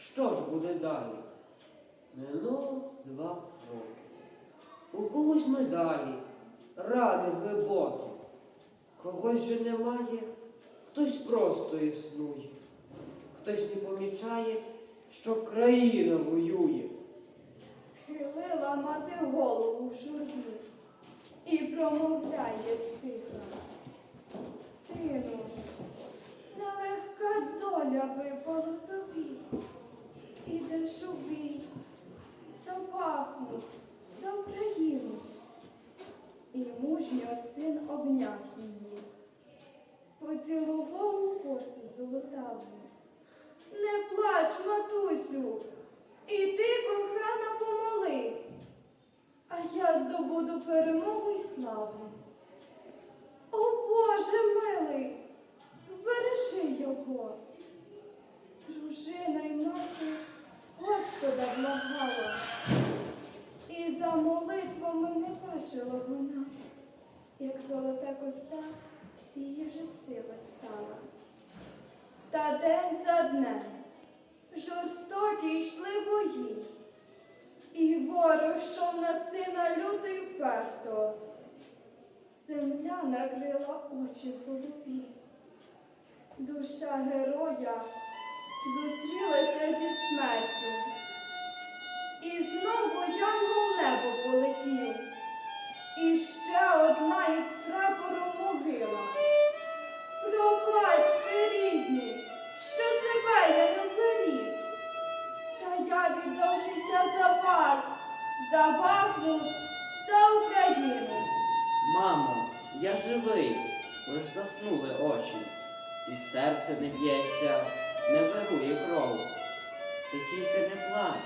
Що ж буде далі? Минуло два роки. У когось медалі, рани глибокі. Когось же немає, хтось просто існує. Хтось не помічає, що країна воює. Схилила мати голову в журбі і промовляє стиха. Сину, мужньо син обняв її, поцілував у косу золотаву. Не плач, матусю, іди, кохана, помолись, а я здобуду перемогу й славу. О Боже милий, вбережи його. Дружина й мати Господа благала, і за молитвами не бачила вона, золота коса її вже сила стала. Та день за днем жорстокі йшли бої, і ворог йшов на сина лютий вперто. Земля накрила очі голубі. Душа героя зустрілася зі смертю. І знову янгол небо полетів. Себе я не. Та я віддав життя за вас, за Бахмут, за Україну. Мамо, я живий, лиш заснули очі, і серце не б'ється, не вирує кров. Ти тільки не плач,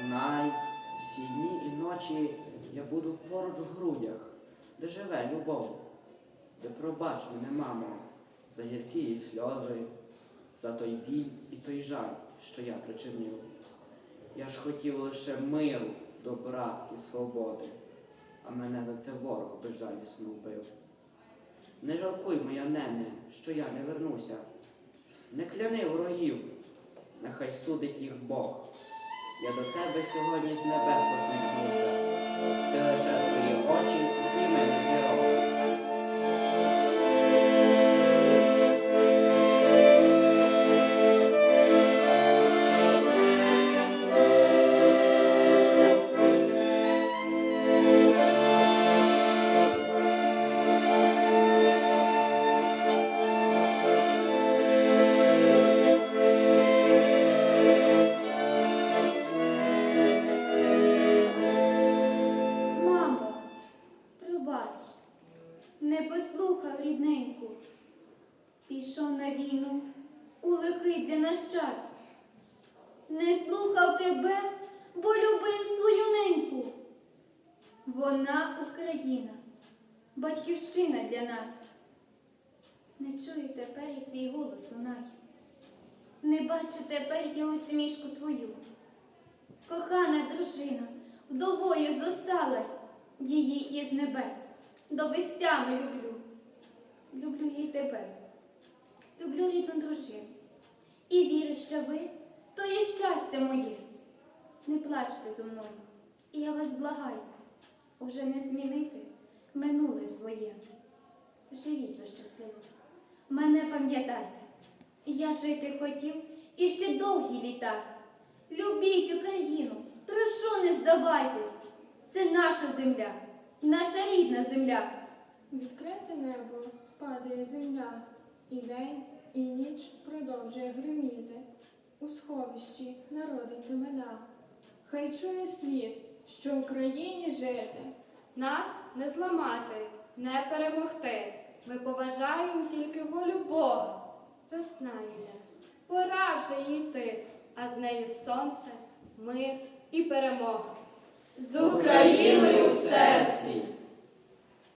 знай, всі дні і ночі я буду поруч у грудях, де живе любов. Ти пробач мене, мамо, за гіркі сльози, за той біль і той жаль, що я причинив. Я ж хотів лише миру, добра і свободи а мене за це ворог безжалісно вбив. Не жалкуй, моя нене, що я не вернуся. Не кляни ворогів, нехай судить їх Бог. Я до тебе сьогодні з небес посміхнуся. Ти лише Пішов на війну у лихий для наш час. Не слухав тебе, бо любив свою неньку. Вона Україна, батьківщина для нас. Не чую тепер, як твій голос лунає. Не бачу тепер я усмішку твою. Кохана дружина, вдовою зосталась, її із небес, до безтями люблю. Люблю їй тебе, люблю рідну дружину. І вірю, що ви то є щастя моє. Не плачте зо мною, і я вас благаю, уже не змінити минуле своє. Живіть ви щасливо, мене пам'ятайте, я жити хотів і ще довгі літа. Любіть Україну, прошу, не здавайтесь. Це наша земля, наша рідна земля. Відкрите небо падає земля, і день, і ніч продовжує гриміти. У сховищі народиться мила. Хай чує світ, що в Україні жити. Нас не зламати, не перемогти. Ми поважаємо тільки волю Бога. Весна йде, пора вже йти, а з нею сонце, мир і перемога. З Україною в серці!